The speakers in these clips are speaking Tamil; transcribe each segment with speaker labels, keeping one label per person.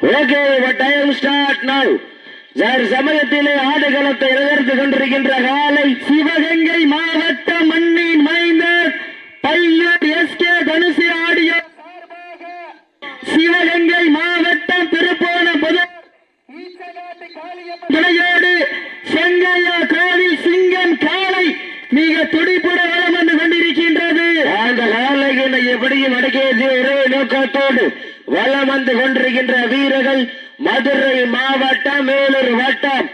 Speaker 1: ஓகே டைம் ஸ்டார்ட் நவ் சமயத்திலே ஆடுகளத்தை எதிர்த்து கொண்டிருக்கின்ற காலை
Speaker 2: சிவகங்கை மாவட்ட மண்ணின் மைந்தர் S K Dhanush audio Sivaganga மாவட்டம் திருப்போன பொது துணையோடு செங்கையா கோவில் சிங்கம் காலை மிக துடிப்புட வளம் வந்து கொண்டிருக்கின்றது.
Speaker 1: அந்த காலை எப்படியும் அடக்கிய நோக்கத்தோடு வலம் வந்து கொண்டிருக்கின்ற வீரர்கள் மதுரை மாவட்டம் மேலூர் வட்டம்.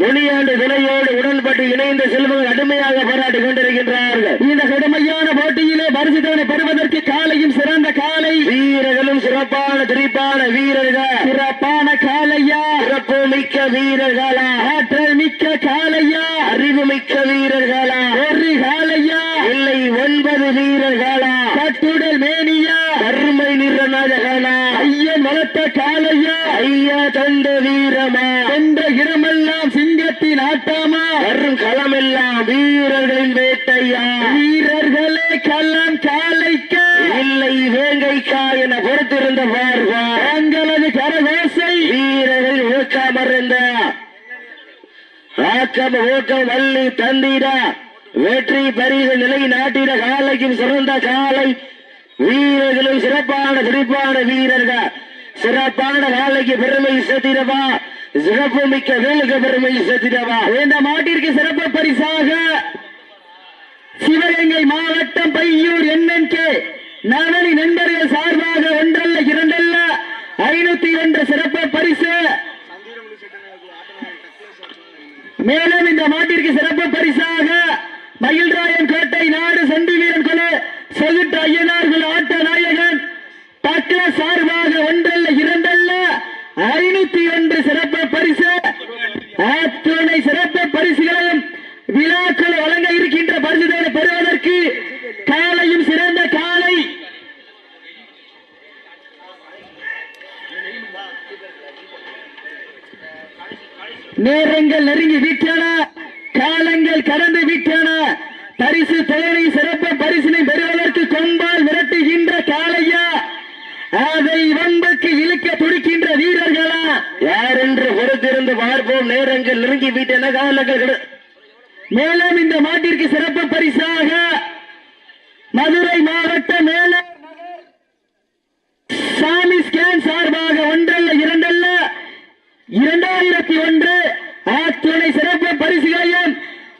Speaker 1: முனியாண்டு துணையோடு உடன்பட்டு இணைந்த செல்வங்கள் கடுமையாக போராடி கொண்டிருக்கின்றார்கள்.
Speaker 2: இந்த கடுமையான போட்டியிலே பரிசுத்தவனை பெறுவதற்கு காலையும் சிறந்த காலை.
Speaker 1: வீரர்களும் சிறப்பான துடிப்பான வீரர்கள்.
Speaker 2: சிறப்பான காலையா?
Speaker 1: சிறப்பு மிக்க வீரர்களா?
Speaker 2: ஆற்றல் மிக்க காலையா?
Speaker 1: அறிவு மிக்க வீரர்களா?
Speaker 2: ஒரு காலையா?
Speaker 1: இல்லை ஒன்பது வீரர்களா
Speaker 2: கட்டுடல் மேனியா
Speaker 1: கருமை நிறநாயகனா
Speaker 2: ஐயன் வளர்த்த காலையா
Speaker 1: ஐயா தந்த வீரமா?
Speaker 2: சென்ற இடமெல்லாம் சிங்கத்தின் ஆட்டாமா?
Speaker 1: வரும் களமெல்லாம் வீரர்களின் வேட்டையா?
Speaker 2: வீரர்களே கள்ளம் காலைக்க?
Speaker 1: இல்லை வேங்கைக்கா என பொறுத்திருந்த பார்வா
Speaker 2: தங்களது கரகோசை?
Speaker 1: வீரர்கள் ஊக்கமருந்த ஆக்கம் ஊக்கம் வள்ளி தந்திட வெற்றி பரிசு நிலை நாட்டிட காலைக்கும் சிறந்த காலை. வீரர்களும் சிறப்பான சிறப்பான வீரர்கள். சிறப்பான வேலைக்கு பெருமை சேர்த்திடவா? சிறப்பு மிக்க வேலுக்கு பெருமை சேர்த்திடவா?
Speaker 2: இந்த மாட்டிற்கு சிறப்பு பரிசாக சிவகங்கை மாவட்டம் பையூர் என்என்கே நவனி நண்பர்கள் சார்பாக ஒன்றல்ல இரண்டல்ல ஐநூத்தி ஒன்று சிறப்பு பரிசு. மேலும் இந்த மாட்டிற்கு சிறப்பு பரிசாக மயில்ராயன் கோட்டை நாடு சண்டி வீரன் குழு செகுட்டு ஐயனார்கள் ஆட்ட நாயகன் தக்க சார்பாக ஒன்றல்ல இரண்டல்ல ஐநூத்தி ஒன்று சிறப்பு பரிசு அத்துணை சிறப்பு பரிசுகளையும் விழாக்கள் வழங்க இருக்கின்ற பரிசுகளை பெறுவதற்கு காலையும் சிறந்த காலை. நேரங்கள் நெருங்கி விட்டன காலங்கள் கடந்து விட்டன பரிசு தேவை சிறப்பு பரிசினை பெறுவதற்கு கொம்பால் விரட்டுகின்ற காளையா அதை வம்புக்கு இழுக்க துடிக்கின்ற வீரர்களா
Speaker 1: யார் என்று பொறுத்திருந்து பார்ப்போம் நேரங்கள் நெருங்கி விட்டன காலங்கள்
Speaker 2: மேலும் இந்த மாட்டிற்கு சிறப்பு பரிசாக மதுரை மாவட்ட மேல சாமி ஸ்கேன் சார்பாக ஒன்றல்ல இரண்டல்ல இரண்டாயிரத்தி ஒன்று ஆத்துணை சிறப்பு பரிசுகளையும்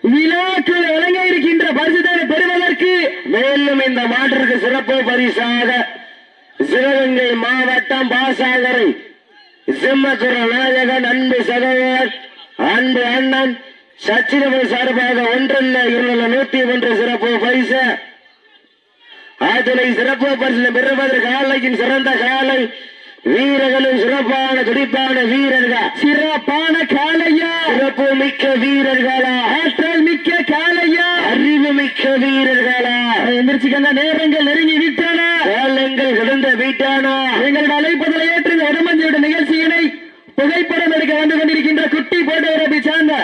Speaker 2: விழாக்கள் வழங்க இருக்கின்ற பரிசுகளை பெறுவதற்கு
Speaker 1: மேலும் இந்த மாட்டிற்கு சிறப்பு பரிசாக சிவகங்கை மாவட்டம் பாசாகரை சிம்மதுர நாயகன் சகோதரர் அன்பு அண்ணன் சச்சிரவன் சார்பாக ஒன்றல்ல இருநூறு நூத்தி ஒன்று சிறப்பு பரிசு. ஆதுளை சிறப்பு பரிசு பெறுவதற்கு காலையின் சிறந்த காலை வீரர்களும் சிறப்பான துடிப்பான வீரர்கள்.
Speaker 2: சிறப்பான காளையா?
Speaker 1: சிறப்பு மிக்க வீரர்களா?
Speaker 2: ஆற்றல் மிக்க காளையா?
Speaker 1: அறிவு மிக்க வீரர்களா?
Speaker 2: எந்திரிச்சுக்கங்க நேரங்கள் நெருங்கி விட்டன?
Speaker 1: காலங்கள் கடந்த வீட்டானா?
Speaker 2: எங்களுடைய அழைப்பதில் ஏற்று வடமஞ்சியோட நிகழ்ச்சியினை புகைப்படம் எடுக்க வந்து கொண்டிருக்கின்ற குட்டி போட்டோகிராபி சார்ந்த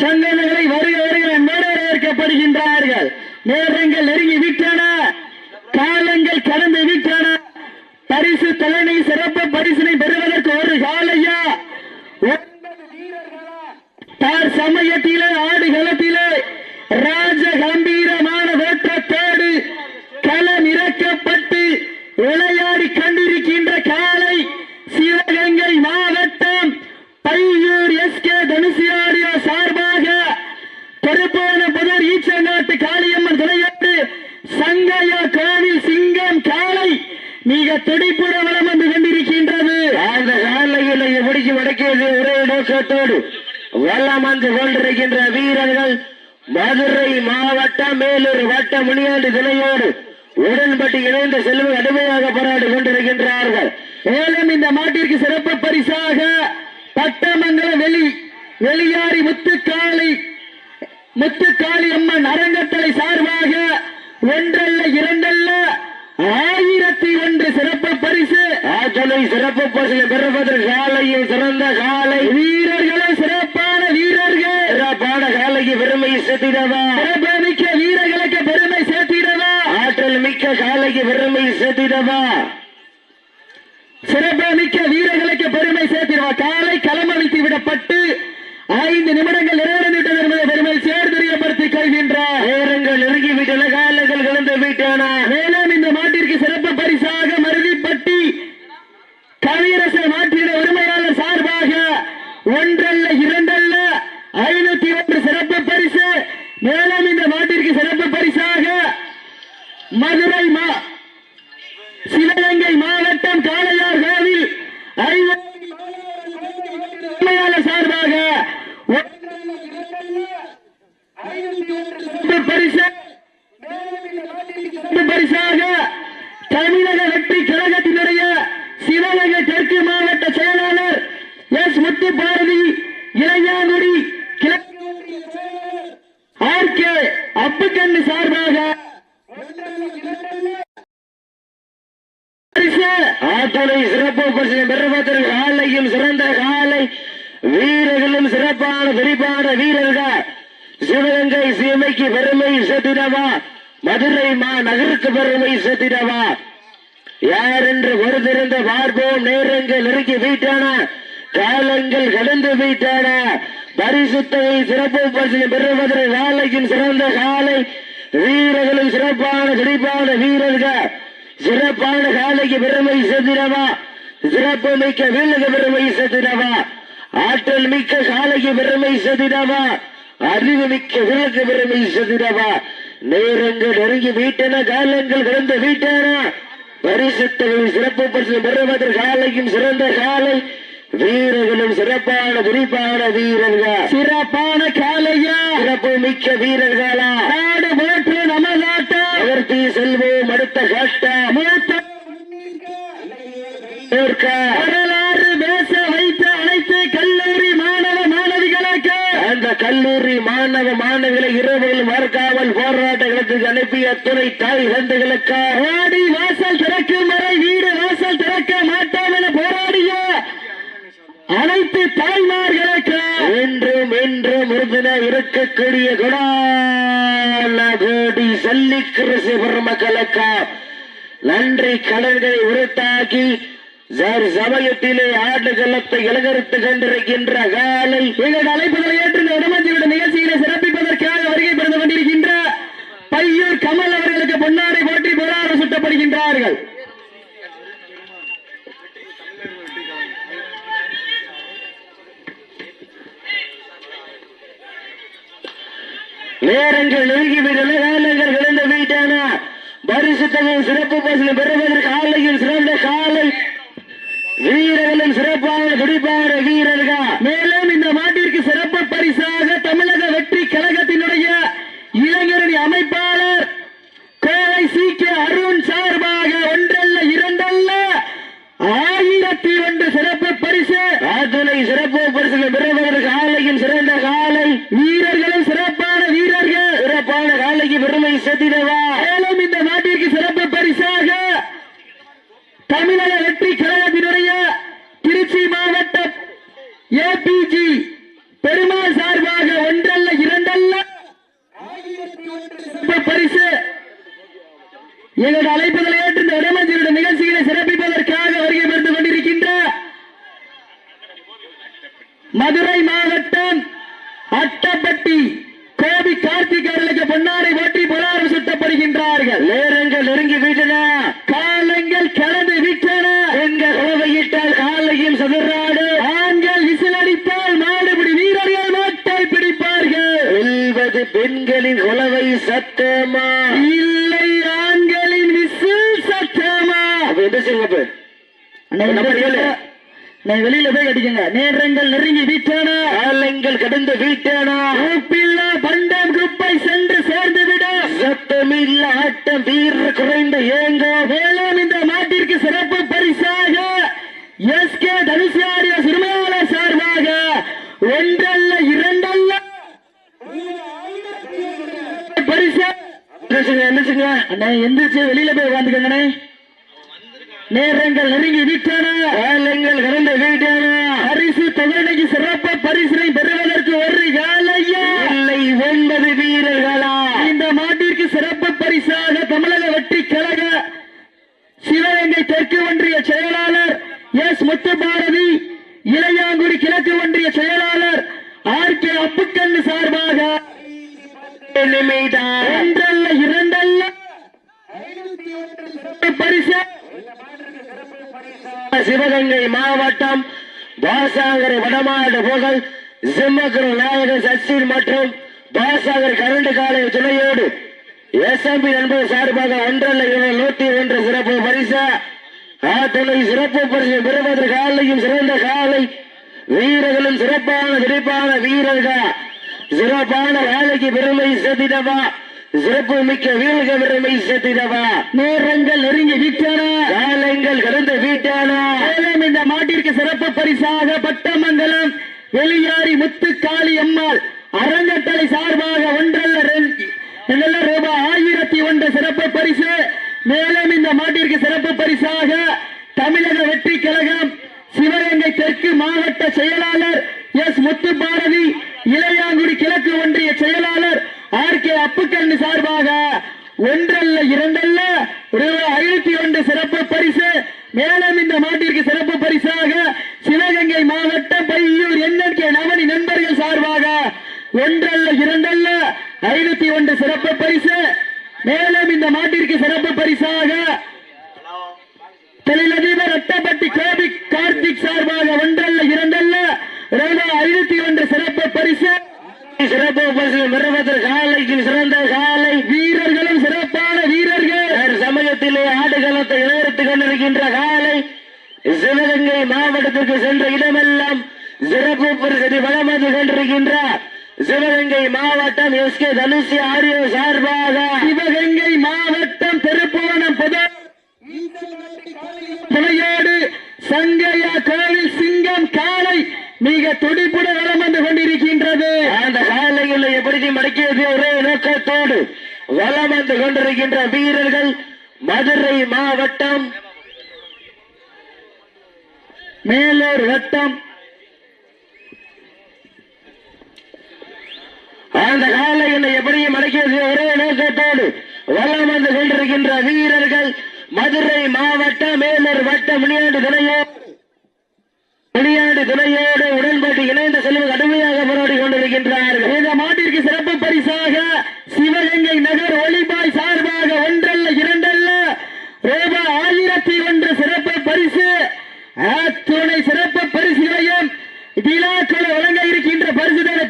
Speaker 2: சங்கங்களை வருக வருகிற வரவேற்கப்படுகின்றார்கள் நேரங்கள் நெருங்கி விட்டன. காலங்கள் கடந்து விட்டன. பரிசு தலைமை சிறப்பு பரிசினை பெறுவதற்கு ஒரு காலையா? தார் சமயத்திலே ஆடுகளத்திலே ராஜ கம்பீரமான வேற்றத்தோடு களம் இறக்கப்பட்டு விளையாடி கண்டிருக்கின்ற காலை சிவகங்கை மாவட்டம் பையூர் எஸ்கே தனுசியாடியோ சார்பாக பெருப்பான புதர் ஈச்சநாட்டு காளியம்மன் துணையோடு சங்கையா கோவில் சிங்கம் காளை மிக துடிப்புற வளம் வந்து கொண்டிருக்கின்றது.
Speaker 1: அந்த காலையில் எப்படிக்கு வடக்கியது ஒரே நோக்கத்தோடு வல்லம் வந்து கொண்டிருக்கின்ற வீரர்கள் மதுரை மாவட்டம் மேலூர் வட்ட முனியாண்டு துணையோடு உடன்பட்டு இணைந்த செல்வம் கடுமையாக போராடி கொண்டிருக்கின்றார்கள்.
Speaker 2: மேலும் இந்த மாட்டிற்கு சிறப்பு பரிசாக பட்டமங்கல வெளி வெளியாரி முத்துக்காளி முத்துக்காளி அம்மன் அரங்கத்தலை சார்பாக ஒன்றல்ல இரண்டல்ல ஆயிரத்தி ஒன்று சிறப்பு பரிசு.
Speaker 1: ஆற்றலை சிறப்பு பரிசு பெறுவதற்கு காலையில் சிறந்த காலை.
Speaker 2: வீரர்களே சிறப்பான வீரர்கள்.
Speaker 1: சிறப்பான காலைக்கு பெருமை சேர்த்திடவா?
Speaker 2: சிறப்பு மிக்க வீரர்களுக்கு பெருமை சேர்த்திடவா?
Speaker 1: ஆற்றல் மிக்க காலைக்கு பெருமை சேர்த்திடவா?
Speaker 2: சிறப்பு மிக்க வீரர்களுக்கு பெருமை சேர்த்திருவா காலை களமளித்து விடப்பட்டு ஐந்து நிமிடங்கள் நிறைவடைந்துவிட்டது என்பதை பெருமை சேர்ந்தறியப்படுத்திக் கொள்கின்றார்
Speaker 1: நேரங்கள் நெருங்கி விட்டன காலங்கள் கடந்து விட்டன
Speaker 2: மேலும் இந்த மாட்டிற்கு சிறப்பு பரிசாக மருதிப்பட்டி கவிரச மாற்றிட உரிமையாளர் சார்பாக ஒன்றல்ல இரண்டல்ல ஐநூத்தி ஒன்று சிறப்பு பரிசு மேலும் இந்த மாட்டிற்கு சிறப்பு பரிசாக மதுரை மா சிவகங்கை மாவட்டம் காளையார் கோவில் ஐநூத்தி உரிமையாளர் சார்பாக ஒன்றல்ல, இரண்டல்ல, ஐநூத்தி ஒன்று சிறப்பு பரிசு சிறப்பு பரிசாக தமிழக வெற்றி கழகத்தினுடைய சிவகங்கை தெற்கு மாவட்ட செயலாளர் எஸ் முத்து பாரதி இளையாங்குடி கிழக்கு ஒன்றிய செயலாளர் ஆர் கே அப்புக்கண்ணு சார்பாக பரிசு
Speaker 1: ஆத்தனை சிறப்பு பரிசு பெறுவதற்கு காலையும் சிறந்த காலை வீரர்களும் சிறப்பான விரிப்பான வீரர்கள் சிவகங்கை சீமைக்கு பெருமை சேர்த்திடவா மதுரை மா நகருக்கு பெருமை சேர்த்திடவா யார் என்று பொறுத்திருந்த பார்ப்போம் நேரங்கள் நெருங்கி வீட்டான காலங்கள் கடந்து வீட்டான. பரிசுத்தவை சிறப்பு பரிசு பெறுவதற்கு வேலைக்கும் சிறந்த காலை வீரர்களும் சிறப்பான துடிப்பான வீரர்கள் சிறப்பான காலைக்கு பெருமை சேர்த்திடவா சிறப்பு மிக்க வீரக பெருமை சேர்த்திடவா ஆற்றல் மிக்க காலைக்கு பெருமை சேர்த்திடவா அறிவு மிக்க வீரக பெருமை சேர்த்திடவா நேரங்கள் நெருங்கி வீட்டன காலங்கள் கடந்து வீட்டான. பரிசுத்தவை சிறப்பு பரிசு பெறுவதற்கு காலையும் சிறந்த காலை. வீரர்களும் சிறப்பான துடிப்பான வீரர்கள்.
Speaker 2: சிறப்பான காலையா?
Speaker 1: சிறப்பு மிக்க வீரர்களா.
Speaker 2: நாடு போற்று நமதாட்டம்
Speaker 1: நகர்த்தி செல்வோம் அடுத்த ஏற்க
Speaker 2: வரலாறு பேச வைத்த அனைத்து கல்லூரி மாணவ மாணவிகளுக்கு
Speaker 1: அந்த கல்லூரி மாணவ மாணவிகளை இரவுகள் மறக்காமல் போராட்டங்களுக்கு அனுப்பிய துணை தாய் தந்தைகளுக்கு
Speaker 2: ஓடி வாசல் திறக்கும் வரை வீடு வாசல் திறக்க மாட்டோம் என போராடிய அனைத்து தாய்மார்களுக்கு
Speaker 1: இன்றும் இன்றும் இருந்தன இருக்கக்கூடிய குணால கோடி சல்லி கிறிஸ்து பெருமக்களுக்கு நன்றி கடன்களை உருத்தாக்கி சர் சமயத்திலே ஆட்டு கள்ளத்தை இலங்கரித்துக் கொண்டிருக்கின்ற காலை
Speaker 2: எங்கள் அழைப்புகளை ஏற்று இந்த இடமஞ்சிவிட நிகழ்ச்சியிலே சிறப்பிப்பதற்காக வருகை பெறுந்து கொண்டிருக்கின்ற பையூர் கமல் அவர்களுக்கு பொன்னாடை போற்றி பொறாறு சுட்டப்படுகின்றார்கள்.
Speaker 1: நேரங்கள் நெருங்கிவிட்டன. காலங்கள் விழுந்து வீட்டான. பரிசு சிறப்பு பரிசு பெறுவதற்கு காலையில் சிறந்த காலை வீரர்களும் சிறப்பாக துடிப்பான வீரர்கள்
Speaker 2: மேலும் இந்த மாட்டிற்கு சிறப்பு பரிசாக தமிழக வெற்றி கழகத்தினுடைய இளைஞரணி அமைப்பாளர் கோவை சி கே அருண் சார்பாக ஒன்றல்ல இரண்டல்ல ஆயிரத்தி ஒன்று சிறப்பு பரிசு
Speaker 1: அத்துணை சிறப்பு பரிசு பெறுவதற்கு காலையில் சிறந்த காலை
Speaker 2: வீரர்களும் சிறப்பான வீரர்கள்
Speaker 1: சிறப்பான காலைக்கு பெருமை செத்திடவா
Speaker 2: மேலும் இந்த நாட்டிற்கு சிறப்பு பரிசாக தமிழக வெற்றி கழகத்தினுடைய திருச்சி மாவட்டம் ஏபிஜி பெருமாள் சார்பாக ஒன்றல்ல இரண்டல்ல சிறப்பு பரிசு எங்களுடைய அழைப்புகளை ஏற்று இந்த இடமஞ்சியுடைய நிகழ்ச்சிகளை சிறப்பிப்பதற்காக வருகை பெறுந்து கொண்டிருக்கின்ற மதுரை மாவட்டம் அட்டப்பட்டி கோபி கார்த்திக் அவர்களுக்கு பொன்னாடை போற்றி புலாரம் சுட்டப்படுகின்றார்கள்.
Speaker 1: நேரங்கள் நெருங்கி விட்டன
Speaker 2: காலங்கள் கடந்து விட்டன.
Speaker 1: பெண்கள் குலவையிட்டால் காலையும் சதுராடு
Speaker 2: ஆண்கள் விசிலடித்தால் மாடுபிடி வீரர்கள் மாட்டை பிடிப்பார்கள்.
Speaker 1: வெல்வது பெண்களின் குலவை சத்தமா?
Speaker 2: இல்லை.
Speaker 1: ஏழு.
Speaker 2: அண்ணே, வெளியில போய் கட்டிக்கங்க. நேரங்கள் நெருங்கி விட்டன?
Speaker 1: காலங்கள் கடந்து விட்டன?
Speaker 2: உப்பில்லா பண்டம் குப்பை சென்று சேர்ந்து விடும்
Speaker 1: சத்தமில்ல ஆட்டம் வீர குறைந்த ஏங்க.
Speaker 2: மேலும் இந்த நாட்டிற்கு சிறப்பு பரிசாக எஸ் கே தனுஷாரிய சிறுமையாளர் சார்பாக ஒன்றல்ல இரண்டல்ல. பரிசு.
Speaker 1: எந்திரிச்சுங்க.
Speaker 2: அண்ணே எந்திரிச்சு வெளியில போய் உட்காந்துக்கங்கண்ணே நேரங்கள் நெருங்கி விட்டன.
Speaker 1: காலங்கள் கடந்து விட்டன.
Speaker 2: பரிசு தொகைக்கு சிறப்பு பரிசினை பெறுவதற்கு ஒரு வேலையா.
Speaker 1: இல்லை ஒன்பது வீரர்களா?
Speaker 2: இந்த மாட்டிற்கு சிறப்பு பரிசாக தமிழக வெற்றி கழக சிவகங்கை தெற்கு ஒன்றிய செயலாளர் எஸ் முத்துபாரதி இளையாங்குடி கிழக்கு ஒன்றிய செயலாளர் ஆர் கே அப்புக்கண்ணு சார்பாக
Speaker 1: நிமிடம்
Speaker 2: ஒன்றல்ல இரண்டல்ல பரிசு
Speaker 1: சிவகங்கை மாவட்டம் பாசாகர் வடமாடு புகழ் சிம்மக்குரு நாயகர் சச்சின் மற்றும் பாசாகர் கரண்டு காலை துணையோடு எஸ்எம்பி என்பது சார்பாக ஒன்றல்ல இவர் நூத்தி ஒன்று சிறப்பு பரிசா. ஆத்தனை சிறப்பு பரிசு பெறுவதற்கு காலையும் சிறந்த காலை வீரர்களும் சிறப்பான சிறப்பான வீரர்கள். சிறப்பான வேலைக்கு பெருமை சேர்த்திடவா? சிறப்பு மிக்க வீரர்கள் பெருமை சேர்த்திடவா
Speaker 2: நேரங்கள் நெருங்கி விட்டன?
Speaker 1: காலங்கள் கடந்து வீட்டானா?
Speaker 2: மேலும் இந்த மாட்டிற்கு சிறப்பு பரிசாக பட்டமங்கலம் வெளியாரி முத்துக்காளி அம்மாள் அரங்கத்தலை சார்பாக ஒன்றல்ல ரூபாய் ஆயிரத்தி ஒன்று சிறப்பு பரிசு. மேலும் இந்த மாட்டிற்கு சிறப்பு பரிசாக தமிழக வெற்றி கழகம் சிவகங்கை தெற்கு மாவட்ட செயலாளர் எஸ் முத்துபாரதி இளையாங்குடி கிழக்கு ஒன்றிய செயலாளர் ஆர் கே அப்புக்கண்ணு சார்பாக ஒன்றல்ல இரண்டல்ல ஐநூத்தி ஒன்று சிறப்பு பரிசு. மேலும் இந்த மாட்டிற்கு சிறப்பு பரிசாக சிவகங்கை மாவட்டம் பையூர் எண்ணற்கே நவனி நண்பர்கள் சார்பாக ஒன்றல்ல இரண்டல்ல ஐநூத்தி ஒன்று சிறப்பு பரிசு மேலும் இந்த மாட்டிற்கு சிறப்பு பரிசாக தொழிலதிபர் அட்டப்பட்டி கோபி கார்த்திக் சார்பாக ஒன்றல்ல இரண்டல்ல ரூபாய் ஐநூத்தி ஒன்று சிறப்பு பரிசு
Speaker 1: சிறப்பு பரிசு பெறுவதற்கு காலைக்கு சிறந்த காலை
Speaker 2: வீரர்களும் சிறப்பான வீரர்கள்
Speaker 1: வேறு சமயத்திலே ஆடுகளத்தை இணைத்துக் கொண்டிருக்கின்ற காலை சிவகங்கை மாவட்டத்திற்கு சென்ற இடமெல்லாம் சிறப்பு பரிசு வளம் வந்து கொண்டிருக்கின்ற சிவகங்கை மாவட்டம் எஸ் கே தனுஷி ஆரியோ சார்பாக.
Speaker 2: சிவகங்கை மாவட்டம் திருப்புவனம் புதையோடு சங்கையா கோவில் சிங்கம் காலை மிக துடிப்புடன் வலம் வந்து கொண்டிருக்கின்றது.
Speaker 1: அந்த காலையில் எப்படி மடக்கியது ஒரே நோக்கத்தோடு வலம் வந்து கொண்டிருக்கின்ற வீரர்கள் மதுரை மாவட்டம்
Speaker 2: மேலூர் வட்டம்
Speaker 1: அந்த கால என்னை எப்படியும் மடக்கியது ஒரே நோக்கத்தோடு வல்லம் வந்து கொண்டிருக்கின்ற வீரர்கள் மதுரை மாவட்ட மேலூர் வட்ட முனியாண்டு துணையோடு முனியாண்டு துணையோடு உடன்பட்டு இணைந்த செல்வம் கடுமையாக போராடி கொண்டிருக்கின்றார்கள்.
Speaker 2: இந்த மாட்டிற்கு சிறப்பு பரிசாக சிவகங்கை நகர் ஒளிபாய் சார்பாக ஒன்றல்ல இரண்டல்ல ரூபாய் ஆயிரத்தி ஒன்று சிறப்பு பரிசு. அத்துணை சிறப்பு பரிசுகளையும் விழாக்களை வழங்க இருக்கின்ற பரிசுகளை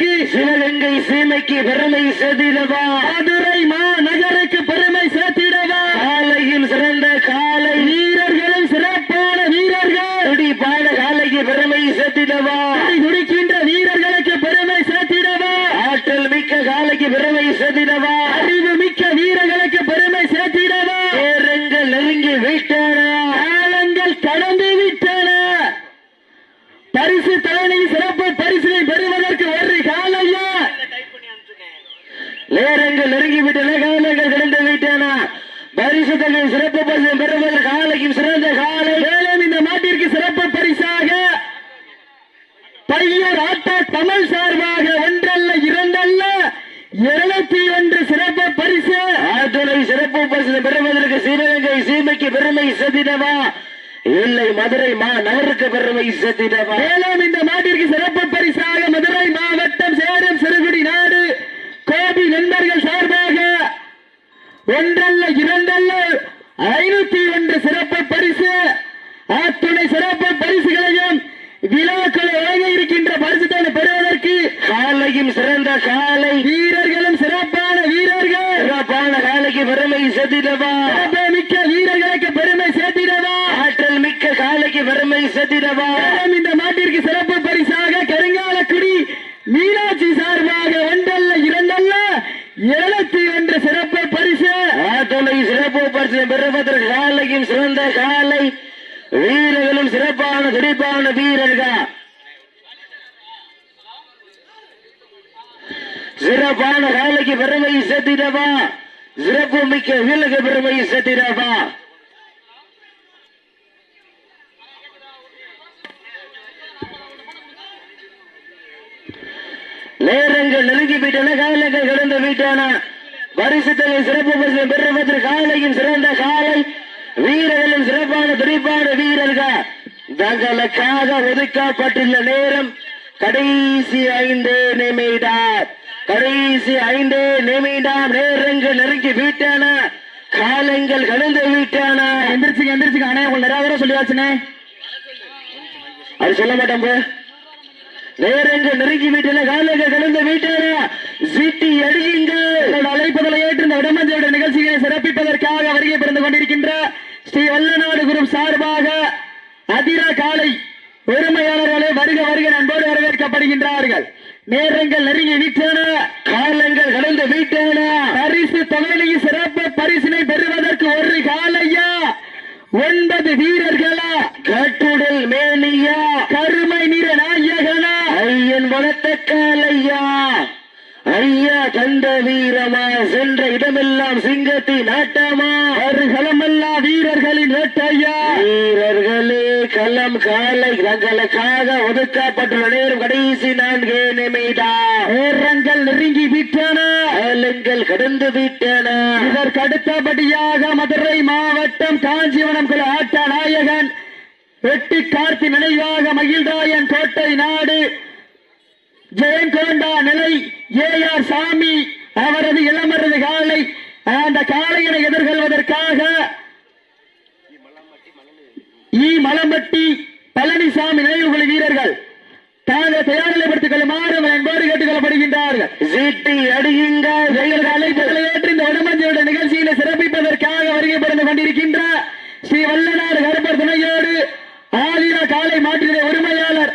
Speaker 2: பெறுவதற்கு
Speaker 1: சிவகங்கை சீமைக்கு பெருமை சேர்த்திடவா?
Speaker 2: மதுரை மாநகருக்கு பெருமை சேர்த்திடவா
Speaker 1: காலையில் சிறந்த காலை
Speaker 2: வீரர்களும் சிறப்பான வீரர்கள்
Speaker 1: துடிப்பான காலைக்கு பெருமை செத்திடவா
Speaker 2: துடிக்கின்ற வீரர்களுக்கு பெருமை சேர்த்திடவா
Speaker 1: ஆற்றல் மிக்க காலைக்கு பெருமை செத்திடவா
Speaker 2: அறிவு மிக்க வீரர்களுக்கு பெருமை சேர்த்திடவா
Speaker 1: நேரங்கள் நெருங்கி விட்டன
Speaker 2: காலங்கள் கடந்து விட்டன பரிசு தலைமை சிறப்பு பரிசினை பெறுவதற்கு ஒரு காலையா
Speaker 1: நேரங்கள் நெருங்கி விட்டன காலங்கள் கடந்து விட்டன. பரிசு தொகை சிறப்பு பரிசு பெறுவதற்கு காலைக்கும் சிறந்த காலை.
Speaker 2: மேலும் இந்த மாட்டிற்கு சிறப்பு பரிசாக பையூர் ஆட்டோ தமிழ் சார்பாக ஒன்றல்ல இரண்டல்ல இருநூத்தி ஒன்று சிறப்பு பரிசு.
Speaker 1: ஆத்துணை சிறப்பு பரிசு பெறுவதற்கு சிவகங்கை சீமைக்கு பெருமை சதினவா இல்லை மதுரை மா நகருக்கு பெருமை சதினவா
Speaker 2: மேலும் இந்த மாட்டிற்கு சிறப்பு பரிசாக மதுரை மாவட்டம் சேரம் சிறுகுடி நாடு கோபி நண்பர்கள் சார்பாக ஒன்றல்ல இரண்டல்ல ஐநூத்தி ஒன்று சிறப்பு பரிசு அத்துணை சிறப்பு பரிசுகளையும் விழாக்களை வழங்க இருக்கின்ற பரிசுகளை பெறுவதற்கு
Speaker 1: காலையும் சிறந்த காலை
Speaker 2: வீரர்களும் சிறப்பான வீரர்கள்.
Speaker 1: சிறப்பான காலைக்கு பெருமை
Speaker 2: சிறப்பு மிக்க வீரர்களுக்கு பெருமை சேர்த்திடவா?
Speaker 1: ஆற்றல் மிக்க காலைக்கு பெருமை செத்திடவா
Speaker 2: மேலும் இந்த மாட்டிற்கு சிறப்பு பரிசாக கருங்காலக்குடி இரண்டல்ல எழுபத்தி ஒன்று சிறப்பு பரிசு.
Speaker 1: ஆத்துணை சிறப்பு பரிசு பெறுவதற்கு காலையும் சிறந்த காலை. வீரர்களும் சிறப்பான துடிப்பான வீரர்கள். சிறப்பான காலைக்கு பெருமையை சேர்த்திடவா? சிறப்பு மிக்க வீரர்கள் பெருமையை சேர்த்திடவா? நேரங்கள் நெருங்கி விட்டன காலங்கள் கடந்து விட்டன பரிசுத்தலை சிறப்பு பரிசு பெறுவதற்கு காலையும் சிறந்த காலை வீரர்களும் சிறப்பான துடிப்பான வீரர்கள். தங்களுக்காக ஒதுக்கப்பட்டுள்ள நேரம் கடைசி ஐந்து நிமிடம். கடைசி ஐந்து நிமிடம் நேரங்கள் நெருங்கி விட்டன காலங்கள் கடந்து விட்டன
Speaker 2: எந்திரிச்சுங்க எந்திரிச்சுங்க. அண்ணே உங்களை தடவை சொல்லியாச்சுனே
Speaker 1: அது சொல்ல மாட்டோம் நேரங்க நெருங்கி வீட்டில காலங்க கலந்த விட்டன சிட்டி அடியுங்கள்.
Speaker 2: உங்களோட ஏற்றிருந்த ஏற்று நிகழ்ச்சியை சிறப்பிப்பதற்காக வருகை பிறந்து கொண்டிருக்கின்ற ஸ்ரீ வல்லநாடு குரு சார்பாக அதிர காலை பெருமையாளர்களே வருக வருக நண்போடு வரவேற்கப்படுகின்றார்கள். நேரங்கள் நெருங்கி வீட்டான
Speaker 1: காலங்கள் கடந்து வீட்டான
Speaker 2: பரிசு தொகையிலேயே சிறப்பு பரிசினை பெறுவதற்கு ஒரு காலையா? ஒன்பது வீரர்களா
Speaker 1: கட்டுடல் மேலியா
Speaker 2: கருமை நிற நாயகனா
Speaker 1: ஐயன் வளர்த்த காலையா. ஐயா கந்த வீரமா சென்ற இடமெல்லாம் சிங்கத்தின் ஆட்டமா
Speaker 2: அருகலமல்லா வீரர்களின் வேட்டையா?
Speaker 1: வீரர்களே களம் காலை தங்களுக்காக ஒதுக்கப்பட்டுள்ள நேரம் கடைசி நான்கு நிமிடம்
Speaker 2: நேரங்கள் நெருங்கி விட்டன.
Speaker 1: காலங்கள் கடந்து விட்டன.
Speaker 2: இதற்கு அடுத்தபடியாக மதுரை மாவட்டம் காஞ்சிவனம் குல ஆட்ட நாயகன் வெட்டி கார்த்தி நினைவாக மகிழ்ராயன் கோட்டை நாடு ஜெயங்கொண்டா நிலை ஏ ஆர் சாமி அவரது இளமரது காலை அந்த காளையனை எதிர்கொள்வதற்காக ஈ மலம்பட்டி பழனிசாமி நினைவுகுழு வீரர்கள் தாங்கள் தயாரிலைப்படுத்திக் கொள்ளுமாறு என்போடு கேட்டுக் கொள்ளப்படுகின்றார்கள்
Speaker 1: சீட்டி அடியுங்கள்
Speaker 2: அழைப்புகளை ஏற்று இந்த வடமஞ்சியோட நிகழ்ச்சியில சிறப்பிப்பதற்காக வருகை புரிந்து கொண்டிருக்கின்ற ஸ்ரீ வல்லநாடு கருப்பர் துணையோடு ஆதிர காலை மாற்றின உரிமையாளர்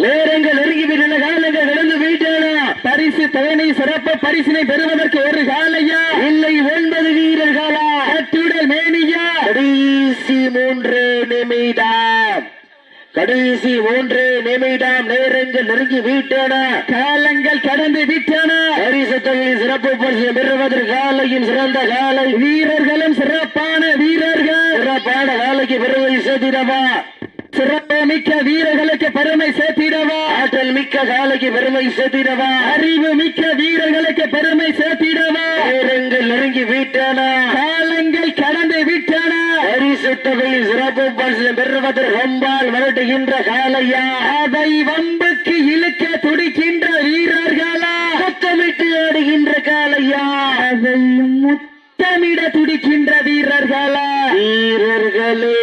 Speaker 1: நேரங்கள் நெருங்கி காலங்கள் நடந்து வீட்டான
Speaker 2: பரிசு தொகையை சிறப்பு பரிசினை பெறுவதற்கு ஒரு காலையா?
Speaker 1: இல்லை ஒன்பது வீரர்களா
Speaker 2: கட்டுடல் மேனியா?
Speaker 1: கடைசி மூன்று நிமிடம். கடைசி மூன்று நிமிடம் நேரங்கள் நெருங்கி விட்டன?
Speaker 2: காலங்கள் கடந்து விட்டன?
Speaker 1: பரிசு தொகை சிறப்பு பரிசு பெறுவதற்கு காலையும் சிறந்த காலை.
Speaker 2: வீரர்களும் சிறப்பான வீரர்கள்.
Speaker 1: சிறப்பான காலைக்கு பெறுவதை சேர்த்திடவா
Speaker 2: மிக்க வீரர்களுக்கு பெருமை சேர்த்திடவா?
Speaker 1: ஆற்றல் மிக்க காலைக்கு பெருமை சேர்த்திடவா?
Speaker 2: அறிவு மிக்க வீரர்களுக்கு பெருமை சேர்த்திடவா?
Speaker 1: நேரங்கள் நெருங்கி விட்டன?
Speaker 2: காலங்கள் கடந்து விட்டன?
Speaker 1: பரிசு தொகை சிறப்பு பரிசு பெறுவதற்கு ரொம்பால் மிரட்டுகின்ற காலையா?
Speaker 2: அதை வம்புக்கு இழுக்க துடிக்கின்ற வீரர்களா?
Speaker 1: சத்தமிட்டு ஆடுகின்ற காலையா?
Speaker 2: அதை முத்தமிட துடிக்கின்ற வீரர்களா.
Speaker 1: வீரர்களே.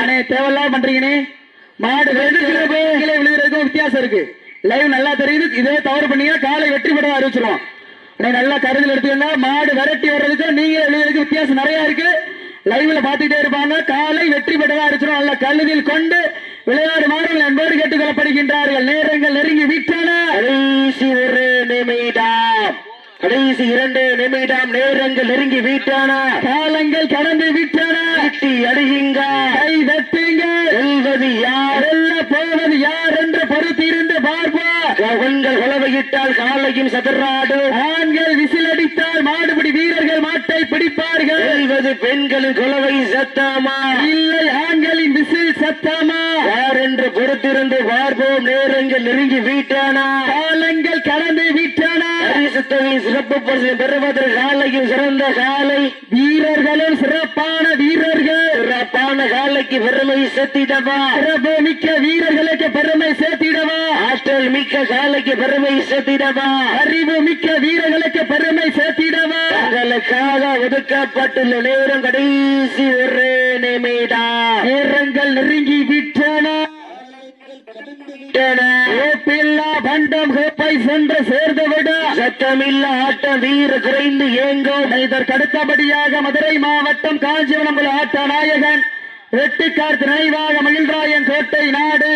Speaker 2: அண்ணே தேவையில்லாம பண்றீங்கண்ணே. மாடு விழுகிறதுக்கும் வித்தியாசம் இருக்கு. லைவ் நல்லா தெரியுது. இதே தவறு பண்ணீங்கன்னா காலை வெற்றி பெறதா அறிவிச்சிருவோம். நல்லா கருதில் எடுத்துக்கோங்க. மாடு விரட்டி வர்றதுக்கு நீங்க விழுகிறதுக்கு வித்தியாசம் நிறைய இருக்கு. லைவ்ல பாத்துட்டே இருப்பாங்க. காலை வெற்றி பெறதா அறிவிச்சிரும் நல்ல கழுதில் கொண்டு விளையாடு மாறுகள் என்போடு கேட்டுக் கொள்ளப்படுகின்றார்கள் நேரங்கள் நெருங்கி விட்டன.
Speaker 1: கடைசி ஒரு நிமிடம். கடைசி இரண்டு நிமிடம் நேரங்கள் நெருங்கி விட்டன.
Speaker 2: காலங்கள் கடந்து விட்டன.
Speaker 1: சீட்டி அடியுங்க.
Speaker 2: கை தட்டுங்க.
Speaker 1: செல்வது யார்?
Speaker 2: வெல்ல போவது யார் என்று பொறுத்திருந்து பார்ப்போம்.
Speaker 1: பெண்கள் குலவையிட்டால் காலையும் சதுராடு.
Speaker 2: ஆண்கள் விசில் அடித்தால் மாடுபிடி வீரர்கள் மாட்டை பிடிப்பார்கள்.
Speaker 1: செல்வது பெண்களின் குலவை சத்தமா?
Speaker 2: இல்லை ஆண்களின் விசில் சத்தமா?
Speaker 1: யார் என்று பொறுத்திருந்து பார்ப்போம். நேரங்கள் நெருங்கி விட்டன.
Speaker 2: காலங்கள் கடந்து
Speaker 1: பரிசு சிறப்பு பரிசு பெறுவதற்கு காலையும் சிறந்த காலை
Speaker 2: வீரர்களும் சிறப்பான வீரர்கள்.
Speaker 1: சிறப்பான காலைக்கு பெருமை சேர்த்திடவா?
Speaker 2: சிறப்பு மிக்க வீரர்களுக்கு பெருமை சேர்த்திடவா?
Speaker 1: ஆற்றல் மிக்க காலைக்கு பெருமை சேர்த்திடவா?
Speaker 2: அறிவு மிக்க வீரர்களுக்கு பெருமை சேர்த்திடவா?
Speaker 1: தங்களுக்காக ஒதுக்கப்பட்டுள்ள நேரம் கடைசி ஒரு நிமிடம்.
Speaker 2: நேரங்கள் நெருங்கி விட்டன. சென்று சேர்ந்துவிட.
Speaker 1: சத்தமில்ல ஆட்ட வீர குறைந்து ஏங்கோ
Speaker 2: இதற்கு அடுத்தபடியாக மதுரை மாவட்டம் காஞ்சிபுரம் ஆட்ட நாயகன் வெட்டிக்கார் நினைவாக மகிழ்ராயன் கோட்டை நாடு.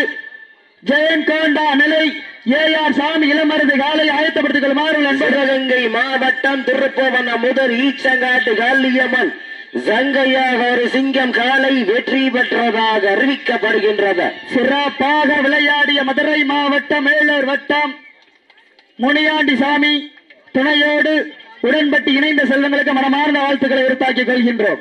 Speaker 2: ஜெயங்கொண்டா நிலை. ஏ ஆர் சாமி இளமருந்து காலை ஆயத்தப்படுத்திக் கொள்ளுமாறு
Speaker 1: சிவகங்கை மாவட்டம் திருப்பவன முதல் ஈச்சங்காட்டு காலியம்மன் சங்கையாக ஒரு சிங்கம் காலை வெற்றி பெற்றதாக அறிவிக்கப்படுகின்றது.
Speaker 2: சிறப்பாக விளையாடிய மதுரை மாவட்டம் மேலூர் வட்டம் முனியாண்டி சாமி துணையோடு உடன்பட்டு இணைந்த செல்வங்களுக்கு மனமார்ந்த வாழ்த்துக்களை உறுத்தாக்கிக் கொள்கின்றோம்.